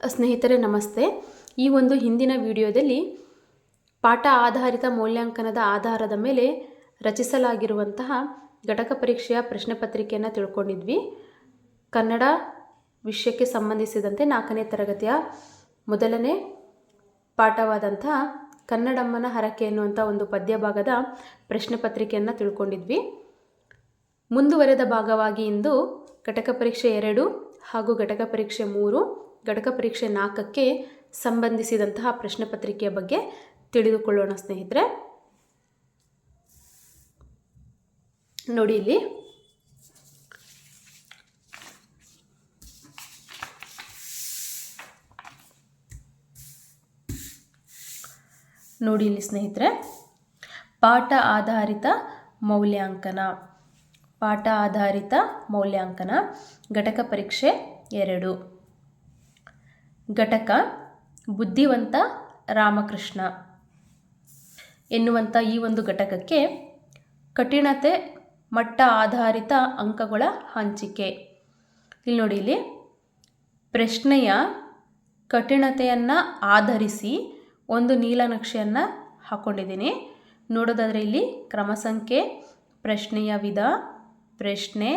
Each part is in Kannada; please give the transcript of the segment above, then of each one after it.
ಸ್ನೇಹಿತರೆ, ನಮಸ್ತೆ. ಈ ಒಂದು ಹಿಂದಿನ ವಿಡಿಯೋದಲ್ಲಿ ಪಾಠ ಆಧಾರಿತ ಮೌಲ್ಯಾಂಕನದ ಆಧಾರದ ಮೇಲೆ ರಚಿಸಲಾಗಿರುವಂತಹ ಘಟಕ ಪರೀಕ್ಷೆಯ ಪ್ರಶ್ನೆ ಪತ್ರಿಕೆಯನ್ನು ತಿಳ್ಕೊಂಡಿದ್ವಿ. ಕನ್ನಡ ವಿಷಯಕ್ಕೆ ಸಂಬಂಧಿಸಿದಂತೆ ನಾಲ್ಕನೇ ತರಗತಿಯ ಮೊದಲನೇ ಪಾಠವಾದಂತಹ ಕನ್ನಡಮ್ಮನ ಹರಕೆ ಎನ್ನುವಂಥ ಒಂದು ಪದ್ಯ ಭಾಗದ ಪ್ರಶ್ನೆ ಪತ್ರಿಕೆಯನ್ನು ತಿಳ್ಕೊಂಡಿದ್ವಿ. ಮುಂದುವರೆದ ಭಾಗವಾಗಿ ಇಂದು ಘಟಕ ಪರೀಕ್ಷೆ ಎರಡು ಹಾಗೂ ಘಟಕ ಪರೀಕ್ಷೆ ಮೂರು ಘಟಕ ಪರೀಕ್ಷೆ ನಾಲ್ಕಕ್ಕೆ ಸಂಬಂಧಿಸಿದಂತಹ ಪ್ರಶ್ನೆ ಪತ್ರಿಕೆಯ ಬಗ್ಗೆ ತಿಳಿದುಕೊಳ್ಳೋಣ ಸ್ನೇಹಿತರೆ. ನೋಡಿ ಇಲ್ಲಿ. ನೋಡಿ ಇಲ್ಲಿ ಸ್ನೇಹಿತರೆ, ಪಾಠ ಆಧಾರಿತ ಮೌಲ್ಯಾಂಕನ. ಪಾಠ ಆಧಾರಿತ ಮೌಲ್ಯಾಂಕನ. ಘಟಕ ಪರೀಕ್ಷೆ ಎರಡು. ಘಟಕ, ಬುದ್ಧಿವಂತ ರಾಮಕೃಷ್ಣ. ಎನ್ನುವಂಥ ಈ ಒಂದು ಘಟಕಕ್ಕೆ ಕಠಿಣತೆ, ಮಟ್ಟ ಆಧಾರಿತ ಅಂಕಗಳ ಹಂಚಿಕೆ. ಇಲ್ಲಿ ನೋಡಿ, ಇಲ್ಲಿ ಪ್ರಶ್ನೆಯ ಕಠಿಣತೆಯನ್ನು ಆಧರಿಸಿ ಒಂದು ನೀಲನಕ್ಷೆಯನ್ನು ಹಾಕ್ಕೊಂಡಿದ್ದೀನಿ ನೋಡೋದಾದರೆ ಇಲ್ಲಿ ಕ್ರಮ ಸಂಖ್ಯೆ, ಪ್ರಶ್ನೆಯ ವಿಧ, ಪ್ರಶ್ನೆ,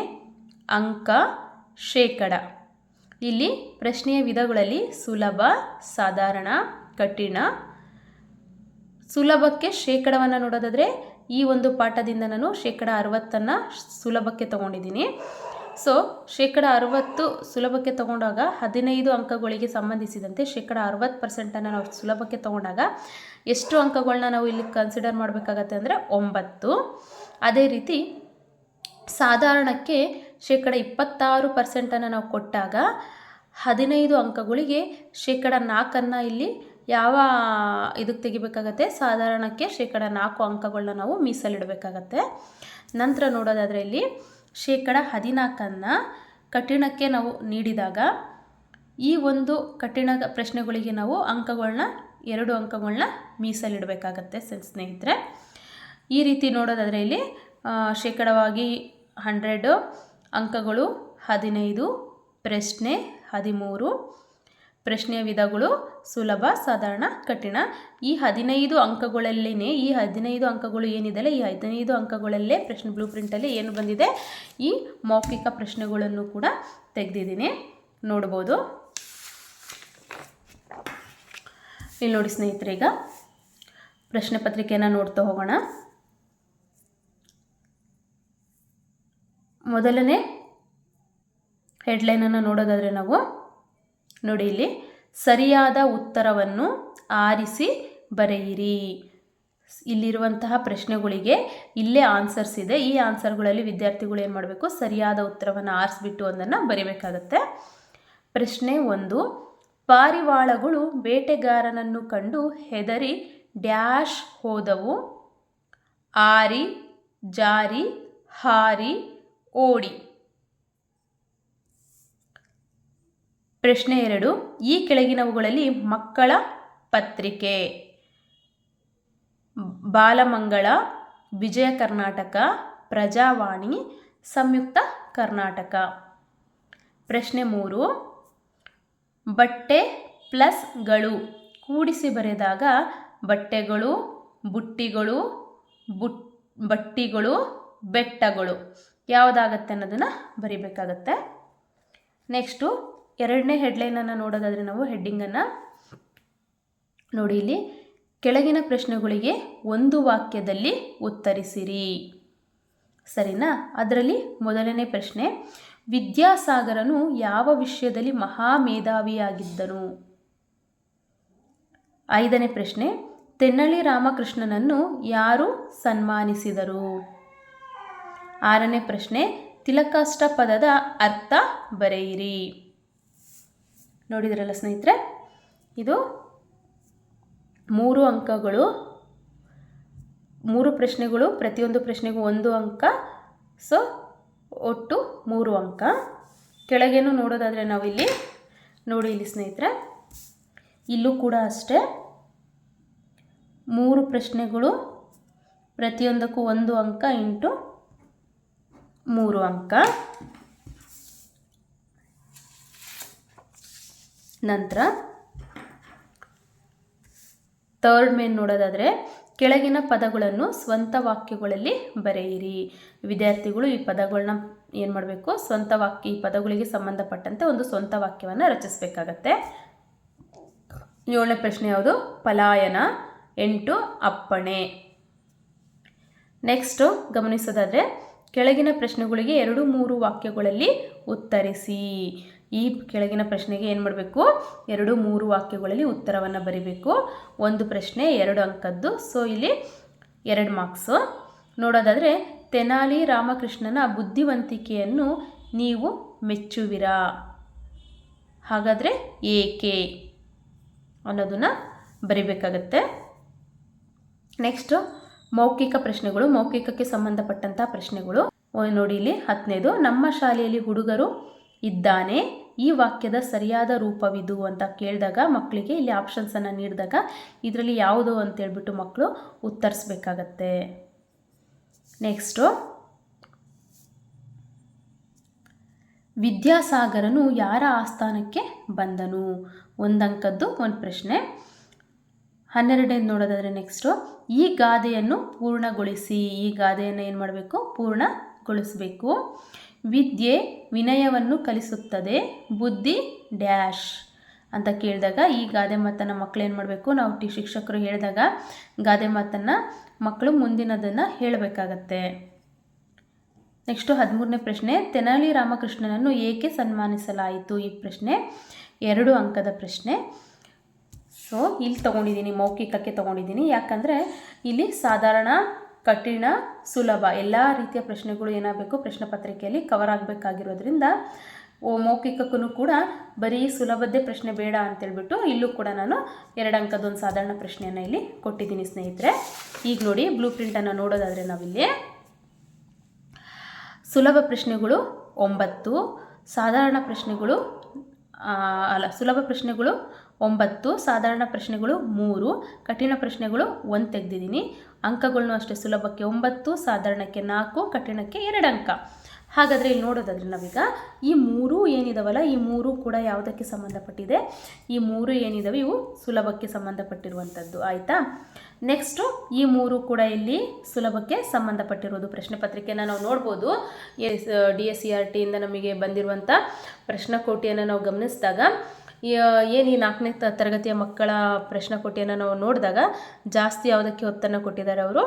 ಅಂಕ, ಶೇಕಡ. ಇಲ್ಲಿ ಪ್ರಶ್ನೆಯ ವಿಧಗಳಲ್ಲಿ ಸುಲಭ, ಸಾಧಾರಣ, ಕಠಿಣ. ಸುಲಭಕ್ಕೆ ಶೇಕಡವನ್ನು ನೋಡೋದಾದರೆ ಈ ಒಂದು ಪಾಠದಿಂದ ನಾನು ಶೇಕಡ ಅರವತ್ತನ್ನು ಸುಲಭಕ್ಕೆ ತಗೊಂಡಿದ್ದೀನಿ. ಸೊ ಶೇಕಡ ಅರವತ್ತು ಸುಲಭಕ್ಕೆ ತಗೊಂಡಾಗ ಹದಿನೈದು ಅಂಕಗಳಿಗೆ ಸಂಬಂಧಿಸಿದಂತೆ ಶೇಕಡ ಅರವತ್ತು ಪರ್ಸೆಂಟನ್ನು ನಾವು ಸುಲಭಕ್ಕೆ ತಗೊಂಡಾಗ ಎಷ್ಟು ಅಂಕಗಳನ್ನ ನಾವು ಇಲ್ಲಿ ಕನ್ಸಿಡರ್ ಮಾಡಬೇಕಾಗತ್ತೆ ಅಂದರೆ ಒಂಬತ್ತು. ಅದೇ ರೀತಿ ಸಾಧಾರಣಕ್ಕೆ ಶೇಕಡ ಇಪ್ಪತ್ತಾರು ಪರ್ಸೆಂಟನ್ನು ನಾವು ಕೊಟ್ಟಾಗ ಹದಿನೈದು ಅಂಕಗಳಿಗೆ ಶೇಕಡ ನಾಲ್ಕನ್ನು ಇಲ್ಲಿ ಯಾವ ಇದಕ್ಕೆ ತೆಗಿಬೇಕಾಗತ್ತೆ? ಸಾಧಾರಣಕ್ಕೆ ಶೇಕಡ ನಾಲ್ಕು ಅಂಕಗಳನ್ನ ನಾವು ಮೀಸಲಿಡಬೇಕಾಗತ್ತೆ. ನಂತರ ನೋಡೋದಾದರೆ ಇಲ್ಲಿ ಶೇಕಡ ಹದಿನಾಲ್ಕನ್ನು ಕಠಿಣಕ್ಕೆ ನಾವು ನೀಡಿದಾಗ ಈ ಒಂದು ಕಠಿಣ ಪ್ರಶ್ನೆಗಳಿಗೆ ನಾವು ಅಂಕಗಳನ್ನ, ಎರಡು ಅಂಕಗಳನ್ನ ಮೀಸಲಿಡಬೇಕಾಗತ್ತೆ ಸ್ನೇಹಿತರೆ. ಈ ರೀತಿ ನೋಡೋದಾದರೆ ಇಲ್ಲಿ ಶೇಕಡವಾಗಿ ಹಂಡ್ರೆಡು ಅಂಕಗಳು ಹದಿನೈದು, ಪ್ರಶ್ನೆ ಹದಿಮೂರು. ಪ್ರಶ್ನೆಯ ವಿಧಗಳು ಸುಲಭ, ಸಾಧಾರಣ, ಕಠಿಣ. ಈ ಹದಿನೈದು ಅಂಕಗಳಲ್ಲೇ ಈ ಹದಿನೈದು ಅಂಕಗಳು ಏನಿದೆಯಲ್ಲ, ಈ ಹದಿನೈದು ಅಂಕಗಳಲ್ಲೇ ಪ್ರಶ್ನೆ ಬ್ಲೂ ಪ್ರಿಂಟಲ್ಲಿ ಏನು ಬಂದಿದೆ? ಈ ಮೌಖಿಕ ಪ್ರಶ್ನೆಗಳನ್ನು ಕೂಡ ತೆಗೆದಿದ್ದೀನಿ. ನೋಡ್ಬೋದು. ಇಲ್ಲಿ ನೋಡಿ ಸ್ನೇಹಿತರೆ ಈಗ ಪ್ರಶ್ನೆ ಪತ್ರಿಕೆಯನ್ನು ನೋಡ್ತಾ ಹೋಗೋಣ. ಮೊದಲನೇ ಹೆಡ್ಲೈನನ್ನು ನೋಡೋದಾದರೆ ನಾವು ನೋಡಿ ಇಲ್ಲಿ, ಸರಿಯಾದ ಉತ್ತರವನ್ನು ಆರಿಸಿ ಬರೆಯಿರಿ. ಇಲ್ಲಿರುವಂತಹ ಪ್ರಶ್ನೆಗಳಿಗೆ ಇಲ್ಲೇ ಆನ್ಸರ್ಸ್ ಇದೆ. ಈ ಆನ್ಸರ್ಗಳಲ್ಲಿ ವಿದ್ಯಾರ್ಥಿಗಳು ಏನು ಮಾಡಬೇಕು? ಸರಿಯಾದ ಉತ್ತರವನ್ನು ಆರಿಸ್ಬಿಟ್ಟು ಒಂದನ್ನು ಬರೀಬೇಕಾಗತ್ತೆ. ಪ್ರಶ್ನೆ ಒಂದು, ಪಾರಿವಾಳಗಳು ಬೇಟೆಗಾರನನ್ನು ಕಂಡು ಹೆದರಿ ಡ್ಯಾಶ್ ಹೋದವು. ಆರಿ, ಜಾರಿ, ಹಾರಿ ಓಡಿ. ಪ್ರಶ್ನೆ ಎರಡು, ಈ ಕೆಳಗಿನವುಗಳಲ್ಲಿ ಮಕ್ಕಳ ಪತ್ರಿಕೆ. ಬಾಲಮಂಗಳ, ವಿಜಯ ಕರ್ನಾಟಕ, ಪ್ರಜಾವಾಣಿ, ಸಂಯುಕ್ತ ಕರ್ನಾಟಕ. ಪ್ರಶ್ನೆ ಮೂರು, ಬಟ್ಟೆ ಪ್ಲಸ್ಗಳು ಕೂಡಿಸಿ ಬರೆದಾಗ ಬಟ್ಟೆಗಳು, ಬುಟ್ಟಿಗಳು, ಬುಟ್, ಬಟ್ಟಿಗಳು, ಬೆಟ್ಟಗಳು. ಯಾವುದಾಗತ್ತೆ ಅನ್ನೋದನ್ನು ಬರಿಬೇಕಾಗತ್ತೆ. ನೆಕ್ಸ್ಟು ಎರಡನೇ ಹೆಡ್ಲೈನನ್ನು ನೋಡೋದಾದರೆ ನಾವು ಹೆಡ್ಡಿಂಗನ್ನು ನೋಡಿ ಇಲ್ಲಿ. ಕೆಳಗಿನ ಪ್ರಶ್ನೆಗಳಿಗೆ ಒಂದು ವಾಕ್ಯದಲ್ಲಿ ಉತ್ತರಿಸಿರಿ. ಸರಿನಾ? ಅದರಲ್ಲಿ ಮೊದಲನೇ ಪ್ರಶ್ನೆ, ವಿದ್ಯಾಸಾಗರನು ಯಾವ ವಿಷಯದಲ್ಲಿ ಮಹಾ ಮೇಧಾವಿಯಾಗಿದ್ದನು ಐದನೇ ಪ್ರಶ್ನೆ, ತೆನ್ನಳ್ಳಿ ರಾಮಕೃಷ್ಣನನ್ನು ಯಾರು ಸನ್ಮಾನಿಸಿದರು? ಆರನೇ ಪ್ರಶ್ನೆ ತಿಲಕಾಷ್ಟ ಪದದ ಅರ್ಥ ಬರೆಯಿರಿ. ನೋಡಿದ್ರಲ್ಲ ಸ್ನೇಹಿತರೆ, ಇದು ಮೂರು ಅಂಕಗಳು, ಮೂರು ಪ್ರಶ್ನೆಗಳು, ಪ್ರತಿಯೊಂದು ಪ್ರಶ್ನೆಗೂ ಒಂದು ಅಂಕ, ಸೊ ಒಟ್ಟು ಮೂರು ಅಂಕ. ಕೆಳಗೇನು ನೋಡೋದಾದರೆ ನಾವಿಲ್ಲಿ, ನೋಡಿ ಇಲ್ಲಿ ಸ್ನೇಹಿತರೆ, ಇಲ್ಲೂ ಕೂಡ ಅಷ್ಟೇ, ಮೂರು ಪ್ರಶ್ನೆಗಳು, ಪ್ರತಿಯೊಂದಕ್ಕೂ ಒಂದು ಅಂಕ ಇಂಟು ಮೂರು ಅಂಕ. ನಂತರ ಥರ್ಡ್ ಮೇನ್ ನೋಡೋದಾದರೆ ಕೆಳಗಿನ ಪದಗಳನ್ನು ಸ್ವಂತ ವಾಕ್ಯಗಳಲ್ಲಿ ಬರೆಯಿರಿ. ವಿದ್ಯಾರ್ಥಿಗಳು ಈ ಪದಗಳನ್ನ ಏನು ಮಾಡಬೇಕು? ಸ್ವಂತ ವಾಕ್ಯ, ಈ ಪದಗಳಿಗೆ ಸಂಬಂಧಪಟ್ಟಂತೆ ಒಂದು ಸ್ವಂತ ವಾಕ್ಯವನ್ನು ರಚಿಸಬೇಕಾಗತ್ತೆ. ಏಳನೇ ಪ್ರಶ್ನೆ ಯಾವುದು? ಪಲಾಯನ, ಎಂಟು ಅಪ್ಪಣೆ. ನೆಕ್ಸ್ಟು ಗಮನಿಸೋದಾದರೆ ಕೆಳಗಿನ ಪ್ರಶ್ನೆಗಳಿಗೆ ಎರಡು ಮೂರು ವಾಕ್ಯಗಳಲ್ಲಿ ಉತ್ತರಿಸಿ. ಈ ಕೆಳಗಿನ ಪ್ರಶ್ನೆಗೆ ಏನು ಮಾಡಬೇಕು? ಎರಡು ಮೂರು ವಾಕ್ಯಗಳಲ್ಲಿ ಉತ್ತರವನ್ನು ಬರಿಬೇಕು. ಒಂದು ಪ್ರಶ್ನೆ, ಎರಡು ಅಂಕದ್ದು. ಸೊ ಇಲ್ಲಿ ಎರಡು ಮಾರ್ಕ್ಸು ನೋಡೋದಾದರೆ, ತೆನಾಲಿ ರಾಮಕೃಷ್ಣನ ಬುದ್ಧಿವಂತಿಕೆಯನ್ನು ನೀವು ಮೆಚ್ಚುವಿರಾ? ಹಾಗಾದರೆ ಏಕೆ ಅನ್ನೋದನ್ನು ಬರಿಬೇಕಾಗತ್ತೆ. ನೆಕ್ಸ್ಟು ಮೌಖಿಕ ಪ್ರಶ್ನೆಗಳು, ಮೌಖಿಕಕ್ಕೆ ಸಂಬಂಧಪಟ್ಟಂತಹ ಪ್ರಶ್ನೆಗಳು. ನೋಡಿ ಇಲ್ಲಿ ಹತ್ತನೇದು ನಮ್ಮ ಶಾಲೆಯಲ್ಲಿ ಹುಡುಗರು ಇದ್ದಾನೆ, ಈ ವಾಕ್ಯದ ಸರಿಯಾದ ರೂಪವಿದು ಅಂತ ಕೇಳಿದಾಗ ಮಕ್ಕಳಿಗೆ ಇಲ್ಲಿ ಆಪ್ಷನ್ಸನ್ನು ನೀಡಿದಾಗ ಇದರಲ್ಲಿ ಯಾವುದು ಅಂತ ಹೇಳ್ಬಿಟ್ಟು ಮಕ್ಕಳು ಉತ್ತರಿಸ್ಬೇಕಾಗತ್ತೆ. ನೆಕ್ಸ್ಟು ವಿದ್ಯಾಸಾಗರನು ಯಾರ ಆಸ್ಥಾನಕ್ಕೆ ಬಂದನು? ಒಂದಂಕದ್ದು, ಒಂದು ಪ್ರಶ್ನೆ. ಹನ್ನೆರಡನೇದು ನೋಡೋದಾದರೆ ನೆಕ್ಸ್ಟು ಈ ಗಾದೆಯನ್ನು ಪೂರ್ಣಗೊಳಿಸಿ. ಈ ಗಾದೆಯನ್ನು ಏನು ಮಾಡಬೇಕು? ಪೂರ್ಣಗೊಳಿಸಬೇಕು. ವಿದ್ಯೆ ವಿನಯವನ್ನು ಕಲಿಸುತ್ತದೆ. ಬುದ್ಧಿ ಡ್ಯಾಶ್ ಅಂತ ಕೇಳಿದಾಗ ಈ ಗಾದೆ ಮಾತನ್ನು ಮಕ್ಕಳು ಏನು ಮಾಡಬೇಕು? ನಾವು ಟಿ ಶಿಕ್ಷಕರು ಹೇಳಿದಾಗ ಗಾದೆ ಮಾತನ್ನು ಮಕ್ಕಳು ಮುಂದಿನದನ್ನು ಹೇಳಬೇಕಾಗತ್ತೆ. ನೆಕ್ಸ್ಟು ಹದಿಮೂರನೇ ಪ್ರಶ್ನೆ, ತೆನಾಲಿ ರಾಮಕೃಷ್ಣನನ್ನು ಏಕೆ ಸನ್ಮಾನಿಸಲಾಯಿತು? ಈ ಪ್ರಶ್ನೆ, ಎರಡು ಅಂಕದ ಪ್ರಶ್ನೆ. ಸೊ ಇಲ್ಲಿ ತೊಗೊಂಡಿದ್ದೀನಿ, ಮೌಖಿಕಕ್ಕೆ ತೊಗೊಂಡಿದ್ದೀನಿ. ಯಾಕಂದರೆ ಇಲ್ಲಿ ಸಾಧಾರಣ ಕಠಿಣ, ಸುಲಭ, ಎಲ್ಲ ರೀತಿಯ ಪ್ರಶ್ನೆಗಳು ಏನಾಗಬೇಕು, ಪ್ರಶ್ನೆ ಪತ್ರಿಕೆಯಲ್ಲಿ ಕವರ್ ಆಗಬೇಕಾಗಿರೋದ್ರಿಂದ, ಓ ಮೌಖಿಕಕ್ಕೂ ಕೂಡ ಬರೀ ಸುಲಭದ್ದೇ ಪ್ರಶ್ನೆ ಬೇಡ ಅಂತೇಳ್ಬಿಟ್ಟು ಇಲ್ಲೂ ಕೂಡ ನಾನು ಎರಡು ಅಂಕದೊಂದು ಸಾಧಾರಣ ಪ್ರಶ್ನೆಯನ್ನು ಇಲ್ಲಿ ಕೊಟ್ಟಿದ್ದೀನಿ ಸ್ನೇಹಿತರೆ. ಈಗ ನೋಡಿ ಬ್ಲೂ ಪ್ರಿಂಟನ್ನು ನೋಡೋದಾದರೆ ನಾವಿಲ್ಲಿ ಸುಲಭ ಪ್ರಶ್ನೆಗಳು ಒಂಬತ್ತು, ಸಾಧಾರಣ ಪ್ರಶ್ನೆಗಳು ಅಲ್ಲ, ಸುಲಭ ಪ್ರಶ್ನೆಗಳು ಒಂಬತ್ತು, ಸಾಧಾರಣ ಪ್ರಶ್ನೆಗಳು ಮೂರು, ಕಠಿಣ ಪ್ರಶ್ನೆಗಳು ಒಂದು ತೆಗೆದಿದ್ದೀನಿ. ಅಂಕಗಳನ್ನು ಅಷ್ಟೇ ಸುಲಭಕ್ಕೆ ಒಂಬತ್ತು, ಸಾಧಾರಣಕ್ಕೆ ನಾಲ್ಕು, ಕಠಿಣಕ್ಕೆ ಎರಡು ಅಂಕ. ಹಾಗಾದರೆ ಇಲ್ಲಿ ನೋಡೋದಾದ್ರೆ ನಾವೀಗ ಈ ಮೂರು ಏನಿದಾವಲ್ಲ, ಈ ಮೂರು ಕೂಡ ಯಾವುದಕ್ಕೆ ಸಂಬಂಧಪಟ್ಟಿದೆ? ಈ ಮೂರು ಏನಿದಾವೆ, ಇವು ಸುಲಭಕ್ಕೆ ಸಂಬಂಧಪಟ್ಟಿರುವಂಥದ್ದು. ಆಯಿತಾ? ನೆಕ್ಸ್ಟು ಈ ಮೂರು ಕೂಡ ಇಲ್ಲಿ ಸುಲಭಕ್ಕೆ ಸಂಬಂಧಪಟ್ಟಿರೋದು. ಪ್ರಶ್ನೆ ಪತ್ರಿಕೆಯನ್ನು ನಾವು ನೋಡ್ಬೋದು. S D, S C R ಟಿಯಿಂದ ನಮಗೆ ಬಂದಿರುವಂಥ ಪ್ರಶ್ನಕೋಟಿಯನ್ನು ನಾವು ಗಮನಿಸಿದಾಗ ಏನು ಈ ನಾಲ್ಕನೇ ತರಗತಿಯ ಮಕ್ಕಳ ಪ್ರಶ್ನೆ ಕೊಟ್ಟಿಯನ್ನು ನಾವು ನೋಡಿದಾಗ ಜಾಸ್ತಿ ಯಾವುದಕ್ಕೆ ಒತ್ತನ್ನು ಕೊಟ್ಟಿದ್ದಾರೆ ಅವರು?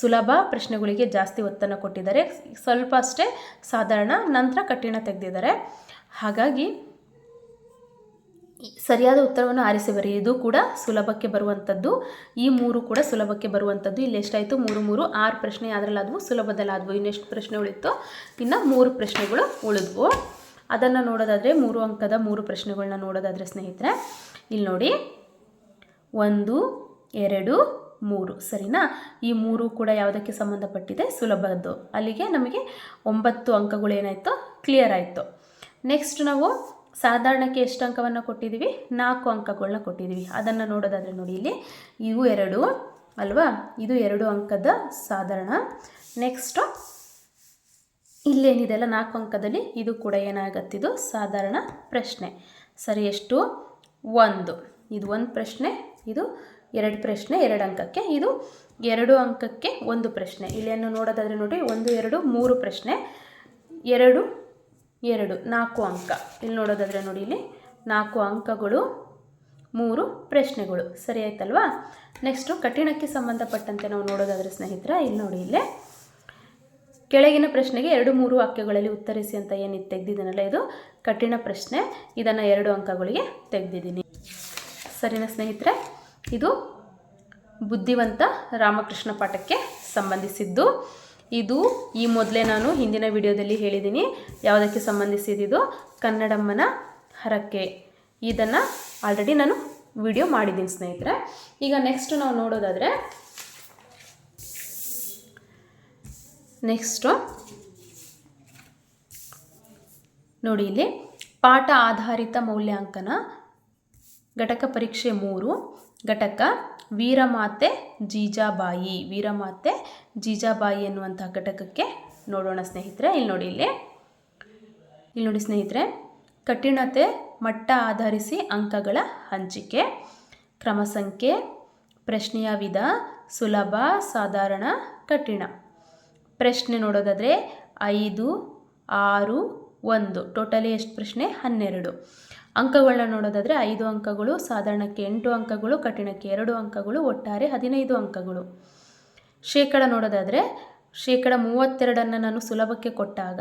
ಸುಲಭ ಪ್ರಶ್ನೆಗಳಿಗೆ ಜಾಸ್ತಿ ಒತ್ತನ್ನು ಕೊಟ್ಟಿದ್ದಾರೆ. ಸ್ವಲ್ಪ ಅಷ್ಟೇ ಸಾಧಾರಣ, ನಂತರ ಕಠಿಣ ತೆಗೆದಿದ್ದಾರೆ. ಹಾಗಾಗಿ ಸರಿಯಾದ ಉತ್ತರವನ್ನು ಆರಿಸಿ ಬರಿ ಇದು ಕೂಡ ಸುಲಭಕ್ಕೆ ಬರುವಂಥದ್ದು ಈ ಮೂರು ಕೂಡ ಸುಲಭಕ್ಕೆ ಬರುವಂಥದ್ದು ಇಲ್ಲಿ ಎಷ್ಟಾಯಿತು? ಮೂರು ಮೂರು. ಆರು ಪ್ರಶ್ನೆ ಅದರಲ್ಲಾದವು ಸುಲಭದಲ್ಲಾದವು. ಇನ್ನೆಷ್ಟು ಪ್ರಶ್ನೆ ಉಳಿತು ಇನ್ನು ಮೂರು ಪ್ರಶ್ನೆಗಳು ಉಳಿದ್ವು. ಅದನ್ನು ನೋಡೋದಾದರೆ ಮೂರು ಅಂಕದ ಮೂರು ಪ್ರಶ್ನೆಗಳನ್ನ ನೋಡೋದಾದರೆ ಸ್ನೇಹಿತರೆ ಇಲ್ಲಿ ನೋಡಿ. ಒಂದು, ಎರಡು, ಮೂರು. ಸರಿನಾ? ಈ ಮೂರು ಕೂಡ ಯಾವುದಕ್ಕೆ ಸಂಬಂಧಪಟ್ಟಿದೆ? ಸುಲಭದ್ದು. ಅಲ್ಲಿಗೆ ನಮಗೆ ಒಂಬತ್ತು ಅಂಕಗಳು ಏನಾಯಿತು? ಕ್ಲಿಯರ್ ಆಯಿತು. ನೆಕ್ಸ್ಟ್ ನಾವು ಸಾಧಾರಣಕ್ಕೆ ಎಷ್ಟು ಅಂಕವನ್ನು ಕೊಟ್ಟಿದ್ದೀವಿ ನಾಲ್ಕು ಅಂಕಗಳನ್ನ ಕೊಟ್ಟಿದ್ದೀವಿ ಅದನ್ನು ನೋಡೋದಾದರೆ ನೋಡಿ ಇಲ್ಲಿ. ಇವು ಎರಡು, ಅಲ್ವಾ? ಇದು ಎರಡು ಅಂಕದ ಸಾಧಾರಣ. ನೆಕ್ಸ್ಟು ಇಲ್ಲೇನಿದೆ ಅಲ್ಲ, ನಾಲ್ಕು ಅಂಕದಲ್ಲಿ ಇದು ಕೂಡ ಏನಾಗತ್ತಿದು? ಸಾಧಾರಣ ಪ್ರಶ್ನೆ. ಸರಿ, ಎಷ್ಟು? ಒಂದು. ಇದು ಒಂದು ಪ್ರಶ್ನೆ, ಇದು ಎರಡು ಪ್ರಶ್ನೆ, ಎರಡು ಅಂಕಕ್ಕೆ. ಇದು ಎರಡು ಅಂಕಕ್ಕೆ ಒಂದು ಪ್ರಶ್ನೆ. ಇಲ್ಲೇನು ನೋಡೋದಾದರೆ ನೋಡಿ ಒಂದು, ಎರಡು, ಮೂರು ಪ್ರಶ್ನೆ. ಎರಡು ಎರಡು, ನಾಲ್ಕು ಅಂಕ. ಇಲ್ಲಿ ನೋಡೋದಾದರೆ ನೋಡಿ, ಇಲ್ಲಿ ನಾಲ್ಕು ಅಂಕಗಳು, ಮೂರು ಪ್ರಶ್ನೆಗಳು. ಸರಿ, ಆಯ್ತಲ್ವಾ? ನೆಕ್ಸ್ಟು ಕಠಿಣಕ್ಕೆ ಸಂಬಂಧಪಟ್ಟಂತೆ ನಾವು ನೋಡೋದಾದರೆ ಸ್ನೇಹಿತರ, ಇಲ್ಲಿ ನೋಡಿ, ಇಲ್ಲೇ ಕೆಳಗಿನ ಪ್ರಶ್ನೆಗೆ ಎರಡು ಮೂರು ವಾಕ್ಯಗಳಲ್ಲಿ ಉತ್ತರಿಸಿ ಅಂತ ಏನು ತೆಗೆದಿದ್ದೀನಲ್ಲ ಇದು? ಕಠಿಣ ಪ್ರಶ್ನೆ. ಇದನ್ನು ಎರಡು ಅಂಕಗಳಿಗೆ ತೆಗೆದಿದ್ದೀನಿ. ಸರಿನಾ ಸ್ನೇಹಿತರೆ? ಇದು ಬುದ್ಧಿವಂತ ರಾಮಕೃಷ್ಣ ಪಾಠಕ್ಕೆ ಸಂಬಂಧಿಸಿದ್ದು. ಇದು ಈ ಮೊದಲೇ ನಾನು ಹಿಂದಿನ ವಿಡಿಯೋದಲ್ಲಿ ಹೇಳಿದ್ದೀನಿ. ಯಾವುದಕ್ಕೆ ಸಂಬಂಧಿಸಿದ್ದು? ಕನ್ನಡಮ್ಮನ ಹರಕೆ. ಇದನ್ನು ಆಲ್ರೆಡಿ ನಾನು ವಿಡಿಯೋ ಮಾಡಿದ್ದೀನಿ ಸ್ನೇಹಿತರೆ. ಈಗ ನೆಕ್ಸ್ಟ್ ನಾವು ನೋಡೋದಾದರೆ ನೆಕ್ಸ್ಟು ನೋಡಿ ಇಲ್ಲಿ, ಪಾಠ ಆಧಾರಿತ ಮೌಲ್ಯಾಂಕನ, ಘಟಕ ಪರೀಕ್ಷೆ ಮೂರು, ಘಟಕ ವೀರಮಾತೆ ಜೀಜಾಬಾಯಿ ವೀರಮಾತೆ ಜೀಜಾಬಾಯಿ ಎನ್ನುವಂಥ ಘಟಕಕ್ಕೆ ನೋಡೋಣ ಸ್ನೇಹಿತರೆ. ಇಲ್ಲಿ ನೋಡಿ ಇಲ್ಲಿ ಇಲ್ಲಿ ನೋಡಿ ಸ್ನೇಹಿತರೆ, ಕಠಿಣತೆ ಮಟ್ಟ ಆಧರಿಸಿ ಅಂಕಗಳ ಹಂಚಿಕೆ ಕ್ರಮ ಸಂಖ್ಯೆ ಪ್ರಶ್ನೆಯ ವಿಧ, ಸುಲಭ, ಸಾಧಾರಣ, ಕಠಿಣ. ಪ್ರಶ್ನೆ ನೋಡೋದಾದರೆ ಐದು, ಆರು, ಒಂದು. ಟೋಟಲಿ ಎಷ್ಟು ಪ್ರಶ್ನೆ? ಹನ್ನೆರಡು. ಅಂಕಗಳನ್ನ ನೋಡೋದಾದರೆ ಐದು ಅಂಕಗಳು, ಸಾಧಾರಣಕ್ಕೆ ಎಂಟು ಅಂಕಗಳು, ಕಠಿಣಕ್ಕೆ ಎರಡು ಅಂಕಗಳು, ಒಟ್ಟಾರೆ ಹದಿನೈದು ಅಂಕಗಳು. ಶೇಕಡ ನೋಡೋದಾದರೆ ಶೇಕಡ ಮೂವತ್ತೆರಡನ್ನು ನಾನು ಸುಲಭಕ್ಕೆ ಕೊಟ್ಟಾಗ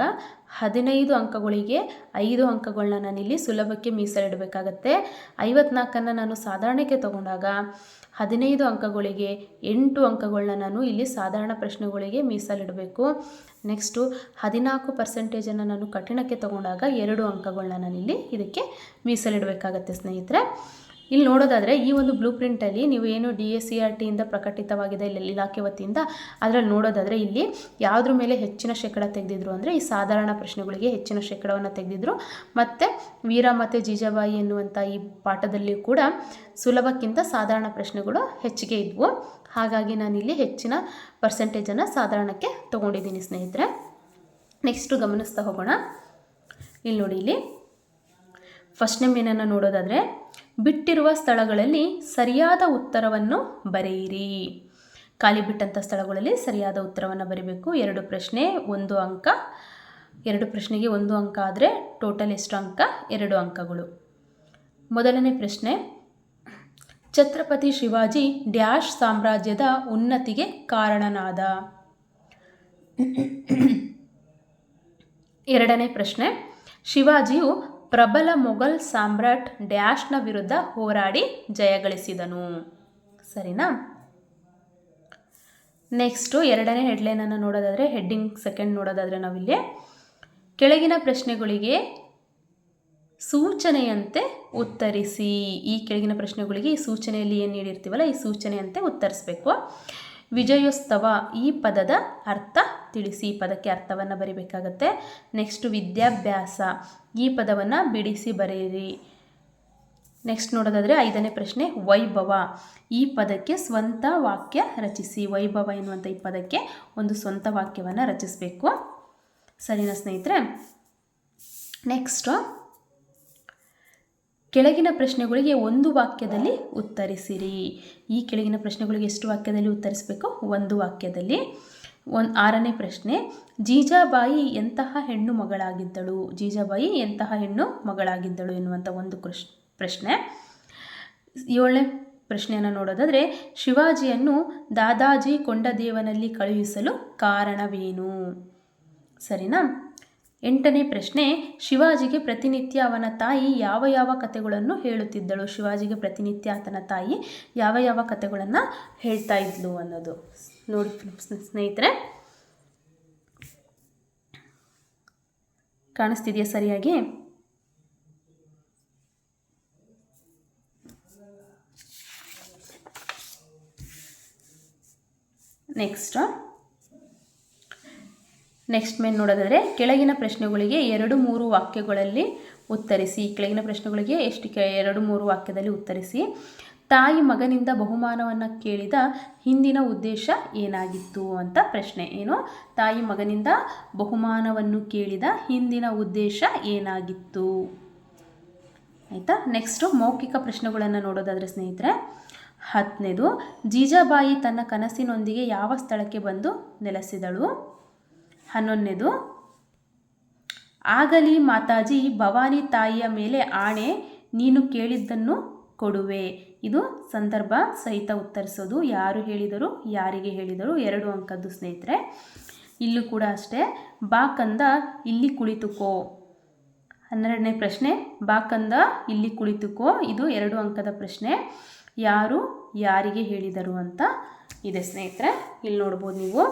ಹದಿನೈದು ಅಂಕಗಳಿಗೆ ಐದು ಅಂಕಗಳನ್ನ ನಾನಿಲ್ಲಿ ಸುಲಭಕ್ಕೆ ಮೀಸಲಿಡಬೇಕಾಗತ್ತೆ. ಐವತ್ನಾಲ್ಕನ್ನು ನಾನು ಸಾಧಾರಣಕ್ಕೆ ತಗೊಂಡಾಗ ಹದಿನೈದು ಅಂಕಗಳಿಗೆ ಎಂಟು ಅಂಕಗಳನ್ನ ನಾನು ಇಲ್ಲಿ ಸಾಧಾರಣ ಪ್ರಶ್ನೆಗಳಿಗೆ ಮೀಸಲಿಡಬೇಕು. ನೆಕ್ಸ್ಟು ಹದಿನಾಲ್ಕು ಪರ್ಸೆಂಟೇಜನ್ನು ನಾನು ಕಠಿಣಕ್ಕೆ ತಗೊಂಡಾಗ ಎರಡು ಅಂಕಗಳನ್ನ ನಾನಿಲ್ಲಿ ಇದಕ್ಕೆ ಮೀಸಲಿಡಬೇಕಾಗತ್ತೆ ಸ್ನೇಹಿತರೆ. ಇಲ್ಲಿ ನೋಡೋದಾದರೆ ಈ ಒಂದು ಬ್ಲೂ ಪ್ರಿಂಟಲ್ಲಿ ನೀವು ಏನು ಡಿ ಎಸ್ ಸಿ ಆರ್ ಟಿಯಿಂದ ಪ್ರಕಟಿತವಾಗಿದೆ ಇಲ್ಲಿ ಇಲಾಖೆ ವತಿಯಿಂದ, ಅದರಲ್ಲಿ ನೋಡೋದಾದರೆ ಇಲ್ಲಿ ಯಾವುದ್ರ ಮೇಲೆ ಹೆಚ್ಚಿನ ಶೇಕಡ ತೆಗೆದಿದ್ರು ಅಂದರೆ ಈ ಸಾಧಾರಣ ಪ್ರಶ್ನೆಗಳಿಗೆ ಹೆಚ್ಚಿನ ಶೇಕಡವನ್ನು ತೆಗೆದಿದ್ರು. ಮತ್ತು ವೀರ ಮತ್ತು ಜೀಜಾಬಾಯಿ ಎನ್ನುವಂಥ ಈ ಪಾಠದಲ್ಲಿ ಕೂಡ ಸುಲಭಕ್ಕಿಂತ ಸಾಧಾರಣ ಪ್ರಶ್ನೆಗಳು ಹೆಚ್ಚಿಗೆ ಇದ್ವು. ಹಾಗಾಗಿ ನಾನಿಲ್ಲಿ ಹೆಚ್ಚಿನ ಪರ್ಸೆಂಟೇಜನ್ನು ಸಾಧಾರಣಕ್ಕೆ ತೊಗೊಂಡಿದ್ದೀನಿ ಸ್ನೇಹಿತರೆ. ನೆಕ್ಸ್ಟು ಗಮನಿಸ್ತಾ ಹೋಗೋಣ. ಇಲ್ಲಿ ನೋಡಿ ಇಲ್ಲಿ. ಫಸ್ಟ್ ನೇಮ್ ಏನನ್ನು ನೋಡೋದಾದರೆ ಬಿಟ್ಟಿರುವ ಸ್ಥಳಗಳಲ್ಲಿ ಸರಿಯಾದ ಉತ್ತರವನ್ನು ಬರೆಯಿರಿ. ಖಾಲಿ ಬಿಟ್ಟಂಥ ಸ್ಥಳಗಳಲ್ಲಿ ಸರಿಯಾದ ಉತ್ತರವನ್ನು ಬರೀಬೇಕು. ಎರಡು ಪ್ರಶ್ನೆ, ಒಂದು ಅಂಕ. ಎರಡು ಪ್ರಶ್ನೆಗೆ ಒಂದು ಅಂಕ ಆದರೆ ಟೋಟಲ್ ಎಷ್ಟು ಅಂಕ? ಎರಡು ಅಂಕಗಳು. ಮೊದಲನೇ ಪ್ರಶ್ನೆ, ಛತ್ರಪತಿ ಶಿವಾಜಿ ಡ್ಯಾಶ್ ಸಾಮ್ರಾಜ್ಯದ ಉನ್ನತಿಗೆ ಕಾರಣನಾದ? ಎರಡನೇ ಪ್ರಶ್ನೆ, ಶಿವಾಜಿಯು ಪ್ರಬಲ ಮೊಘಲ್ ಸಾಮ್ರಾಟ್ ಡ್ಯಾಶ್ನ ವಿರುದ್ಧ ಹೋರಾಡಿ ಜಯಗಳಿಸಿದನು ಸರಿನಾ? ನೆಕ್ಸ್ಟು ಎರಡನೇ ಹೆಡ್ಲೈನನ್ನು ನೋಡೋದಾದರೆ, ಹೆಡ್ಡಿಂಗ್ ಸೆಕೆಂಡ್ ನೋಡೋದಾದರೆ ನಾವಿಲ್ಲಿ ಕೆಳಗಿನ ಪ್ರಶ್ನೆಗಳಿಗೆ ಸೂಚನೆಯಂತೆ ಉತ್ತರಿಸಿ. ಈ ಕೆಳಗಿನ ಪ್ರಶ್ನೆಗಳಿಗೆ ಈ ಸೂಚನೆಯಲ್ಲಿ ಏನು ನೀಡಿರ್ತೀವಲ್ಲ, ಈ ಸೂಚನೆಯಂತೆ ಉತ್ತರಿಸಬೇಕು. ವಿಜಯೋತ್ಸವ ಈ ಪದದ ಅರ್ಥ ತಿಳಿಸಿ. ಪದಕ್ಕೆ ಅರ್ಥವನ್ನು ಬರಿಬೇಕಾಗತ್ತೆ. ನೆಕ್ಸ್ಟ್ ವಿದ್ಯಾಭ್ಯಾಸ. ಈ ಪದವನ್ನು ಬಿಡಿಸಿ ಬರೆಯಿರಿ ನೆಕ್ಸ್ಟ್ ನೋಡೋದಾದರೆ ಐದನೇ ಪ್ರಶ್ನೆ, ವೈಭವ. ಈ ಪದಕ್ಕೆ ಸ್ವಂತ ವಾಕ್ಯ ರಚಿಸಿ. ವೈಭವ ಎನ್ನುವಂಥ ಈ ಪದಕ್ಕೆ ಒಂದು ಸ್ವಂತ ವಾಕ್ಯವನ್ನು ರಚಿಸಬೇಕು. ಸರಿನಾ ಸ್ನೇಹಿತರೆ? ನೆಕ್ಸ್ಟು ಕೆಳಗಿನ ಪ್ರಶ್ನೆಗಳಿಗೆ ಒಂದು ವಾಕ್ಯದಲ್ಲಿ ಉತ್ತರಿಸಿರಿ. ಈ ಕೆಳಗಿನ ಪ್ರಶ್ನೆಗಳಿಗೆ ಎಷ್ಟು ವಾಕ್ಯದಲ್ಲಿ ಉತ್ತರಿಸಬೇಕು? ಒಂದು ವಾಕ್ಯದಲ್ಲಿ. ಒಂದು ಆರನೇ ಪ್ರಶ್ನೆ, ಜೀಜಾಬಾಯಿ ಎಂತಹ ಹೆಣ್ಣು ಮಗಳಾಗಿದ್ದಳು? ಜೀಜಾಬಾಯಿ ಎಂತಹ ಹೆಣ್ಣು ಮಗಳಾಗಿದ್ದಳು ಎನ್ನುವಂಥ ಒಂದು ಕೃಷ್ ಪ್ರಶ್ನೆ. ಏಳನೇ ಪ್ರಶ್ನೆಯನ್ನು ನೋಡೋದಾದರೆ, ಶಿವಾಜಿಯನ್ನು ದಾದಾಜಿ ಕೊಂಡದೇವನಲ್ಲಿ ಕಳುಹಿಸಲು ಕಾರಣವೇನು? ಸರಿನಾ? ಎಂಟನೇ ಪ್ರಶ್ನೆ, ಶಿವಾಜಿಗೆ ಪ್ರತಿನಿತ್ಯ ಅವನ ತಾಯಿ ಯಾವ ಯಾವ ಕಥೆಗಳನ್ನು ಹೇಳುತ್ತಿದ್ದಳು? ಶಿವಾಜಿಗೆ ಪ್ರತಿನಿತ್ಯ ಆತನ ತಾಯಿ ಯಾವ ಯಾವ ಕಥೆಗಳನ್ನು ಹೇಳ್ತಾ ಇದ್ಲು ಅನ್ನೋದು. ನೋಡಿ ಸ್ನೇಹಿತರೆ. ಕಾಣಿಸ್ತಿದೆಯಾ ಸರಿಯಾಗಿ? ನೆಕ್ಸ್ಟ್ ನೆಕ್ಸ್ಟ್ ಮೇನ್ ನೋಡೋದಾದರೆ ಕೆಳಗಿನ ಪ್ರಶ್ನೆಗಳಿಗೆ ಎರಡು ಮೂರು ವಾಕ್ಯಗಳಲ್ಲಿ ಉತ್ತರಿಸಿ. ಕೆಳಗಿನ ಪ್ರಶ್ನೆಗಳಿಗೆ ಎಷ್ಟು ಕೆ, ಎರಡು ಮೂರು ವಾಕ್ಯದಲ್ಲಿ ಉತ್ತರಿಸಿ. ತಾಯಿ ಮಗನಿಂದ ಬಹುಮಾನವನ್ನು ಕೇಳಿದ ಹಿಂದಿನ ಉದ್ದೇಶ ಏನಾಗಿತ್ತು ಅಂತ ಪ್ರಶ್ನೆ. ಏನು? ತಾಯಿ ಮಗನಿಂದ ಬಹುಮಾನವನ್ನು ಕೇಳಿದ ಹಿಂದಿನ ಉದ್ದೇಶ ಏನಾಗಿತ್ತು? ಆಯಿತಾ? ನೆಕ್ಸ್ಟು ಮೌಖಿಕ ಪ್ರಶ್ನೆಗಳನ್ನು ನೋಡೋದಾದರೆ ಸ್ನೇಹಿತರೆ ಹತ್ತನೇದು ಜೀಜಾಬಾಯಿ ತನ್ನ ಕನಸಿನೊಂದಿಗೆ ಯಾವ ಸ್ಥಳಕ್ಕೆ ಬಂದು ನೆಲೆಸಿದಳು? ಹನ್ನೊಂದನೇದು. ಆಗಲಿ ಮಾತಾಜಿ, ಭವಾನಿ ತಾಯಿಯ ಮೇಲೆ ಆಣೆ, ನೀನು ಕೇಳಿದ್ದನ್ನು ಕೊಡುವೆ. ಇದು ಸಂದರ್ಭ ಸಹಿತ ಉತ್ತರಿಸೋದು. ಯಾರು ಹೇಳಿದರು, ಯಾರಿಗೆ ಹೇಳಿದರು ಎರಡು ಅಂಕದ್ದು ಸ್ನೇಹಿತರೆ. ಇಲ್ಲೂ ಕೂಡ ಅಷ್ಟೇ ಬಾಕಂದ ಇಲ್ಲಿ ಕುಳಿತುಕೋ. ಹನ್ನೆರಡನೇ ಪ್ರಶ್ನೆ ಬಾಕಂದ ಇಲ್ಲಿ ಕುಳಿತುಕೋ. ಇದು ಎರಡು ಅಂಕದ ಪ್ರಶ್ನೆ. ಯಾರು, ಯಾರಿಗೆ ಹೇಳಿದರು ಅಂತ ಇದೆ ಸ್ನೇಹಿತರೆ. ಇಲ್ಲಿ ನೋಡ್ಬೋದು ನೀವು.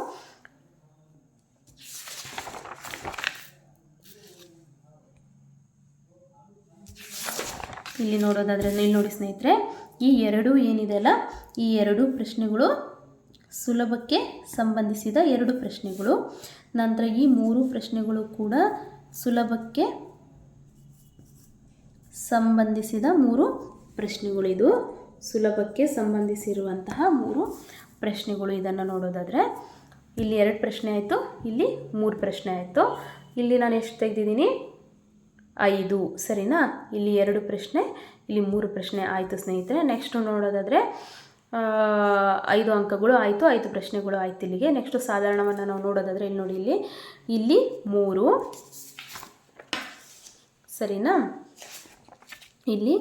ಇಲ್ಲಿ ನೋಡೋದಾದರೆ ಇಲ್ಲಿ ನೋಡಿ ಸ್ನೇಹಿತರೆ, ಈ ಎರಡು ಏನಿದೆ ಅಲ್ಲ, ಈ ಎರಡು ಪ್ರಶ್ನೆಗಳು ಸುಲಭಕ್ಕೆ ಸಂಬಂಧಿಸಿದ ಎರಡು ಪ್ರಶ್ನೆಗಳು. ನಂತರ ಈ ಮೂರು ಪ್ರಶ್ನೆಗಳು ಕೂಡ ಸುಲಭಕ್ಕೆ ಸಂಬಂಧಿಸಿದ ಮೂರು ಪ್ರಶ್ನೆಗಳು ಇದು. ಸುಲಭಕ್ಕೆ ಸಂಬಂಧಿಸಿರುವಂತಹ ಮೂರು ಪ್ರಶ್ನೆಗಳು ಇದನ್ನು ನೋಡೋದಾದರೆ. ಇಲ್ಲಿ ಎರಡು ಪ್ರಶ್ನೆ ಆಯಿತು, ಇಲ್ಲಿ ಮೂರು ಪ್ರಶ್ನೆ ಆಯಿತು. ಇಲ್ಲಿ ನಾನು ಎಷ್ಟು ತೆಗೆದಿದ್ದೀನಿ? ಐದು. ಸರಿನಾ? ಇಲ್ಲಿ ಎರಡು ಪ್ರಶ್ನೆ, ಇಲ್ಲಿ ಮೂರು ಪ್ರಶ್ನೆ ಆಯಿತು ಸ್ನೇಹಿತರೆ. ನೆಕ್ಸ್ಟ್ ನೋಡೋದಾದರೆ ಐದು ಅಂಕಗಳು ಆಯಿತು, ಐದು ಪ್ರಶ್ನೆಗಳು ಆಯ್ತು ಇಲ್ಲಿಗೆ. ನೆಕ್ಸ್ಟು ಸಾಧಾರಣವನ್ನು ನಾವು ನೋಡೋದಾದರೆ ಇಲ್ಲಿ ನೋಡಿ ಇಲ್ಲಿ. ಇಲ್ಲಿ ಮೂರು. ಸರಿನಾ? ಇಲ್ಲಿ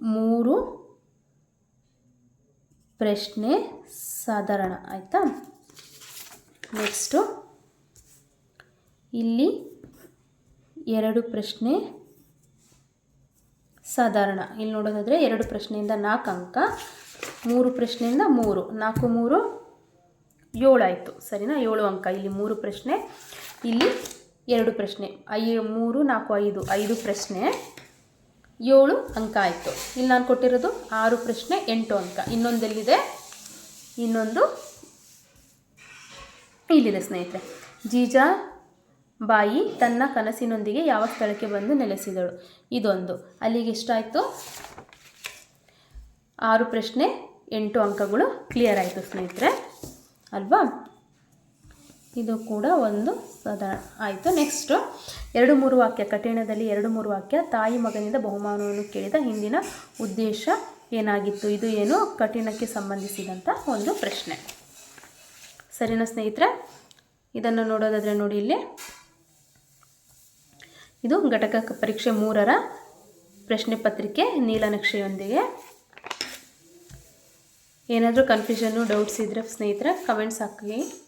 ಮೂರು ಪ್ರಶ್ನೆ ಸಾಧಾರಣ, ಆಯಿತಾ? ನೆಕ್ಸ್ಟು ಇಲ್ಲಿ ಎರಡು ಪ್ರಶ್ನೆ. ಸಾಧಾರಣ. ಇಲ್ಲಿ ನೋಡೋದಾದರೆ ಎರಡು ಪ್ರಶ್ನೆಯಿಂದ ನಾಲ್ಕು ಅಂಕ, ಮೂರು ಪ್ರಶ್ನೆಯಿಂದ ಮೂರು, ನಾಲ್ಕು, ಮೂರು ಏಳಾಯಿತು ಸರಿನಾ? ಏಳು ಅಂಕ. ಇಲ್ಲಿ ಮೂರು ಪ್ರಶ್ನೆ, ಇಲ್ಲಿ ಎರಡು ಪ್ರಶ್ನೆ. ಐ, ಮೂರು, ನಾಲ್ಕು, ಐದು ಐದು ಪ್ರಶ್ನೆ, ಏಳು ಅಂಕ ಆಯಿತು. ಇಲ್ಲಿ ನಾನು ಕೊಟ್ಟಿರೋದು ಆರು ಪ್ರಶ್ನೆ, ಎಂಟು ಅಂಕ. ಇನ್ನೊಂದೆಲ್ಲಿದೆ? ಇನ್ನೊಂದು ಇಲ್ಲಿದೆ ಸ್ನೇಹಿತರೆ. ಜೀಜಾ ಬಾಯಿ ತನ್ನ ಕನಸಿನೊಂದಿಗೆ ಯಾವ ಸ್ಥಳಕ್ಕೆ ಬಂದು ನೆಲೆಸಿದಳು? ಇದೊಂದು. ಅಲ್ಲಿಗೆ ಎಷ್ಟಾಯಿತು? ಆರು ಪ್ರಶ್ನೆ, ಎಂಟು ಅಂಕಗಳು. ಕ್ಲಿಯರ್ ಆಯಿತು ಸ್ನೇಹಿತರೆ. ಅಲ್ವಾ? ಇದು ಕೂಡ ಒಂದು ಸಾಧಾರಣ ಆಯಿತು. ನೆಕ್ಸ್ಟು ಎರಡು ಮೂರು ವಾಕ್ಯ. ಕಠಿಣದಲ್ಲಿ ಎರಡು ಮೂರು ವಾಕ್ಯ. ತಾಯಿ ಮಗನಿಂದ ಬಹುಮಾನವನ್ನು ಕೇಳಿದ ಹಿಂದಿನ ಉದ್ದೇಶ ಏನಾಗಿತ್ತು? ಇದು ಏನು? ಕಠಿಣಕ್ಕೆ ಸಂಬಂಧಿಸಿದಂಥ ಒಂದು ಪ್ರಶ್ನೆ. ಸರಿನಾ ಸ್ನೇಹಿತರೆ? ಇದನ್ನು ನೋಡೋದಾದರೆ ನೋಡಿ ಇಲ್ಲಿ. ಇದು ಘಟಕ ಪರೀಕ್ಷೆ ಮೂರರ ಪ್ರಶ್ನೆ ಪತ್ರಿಕೆ ನೀಲನಕ್ಷೆಯೊಂದಿಗೆ. ಏನಾದರೂ ಕನ್ಫ್ಯೂಷನ್ನು ಡೌಟ್ಸ್ ಇದ್ದರೆ ಸ್ನೇಹಿತರೆ ಕಮೆಂಟ್ಸ್ ಹಾಕಿ.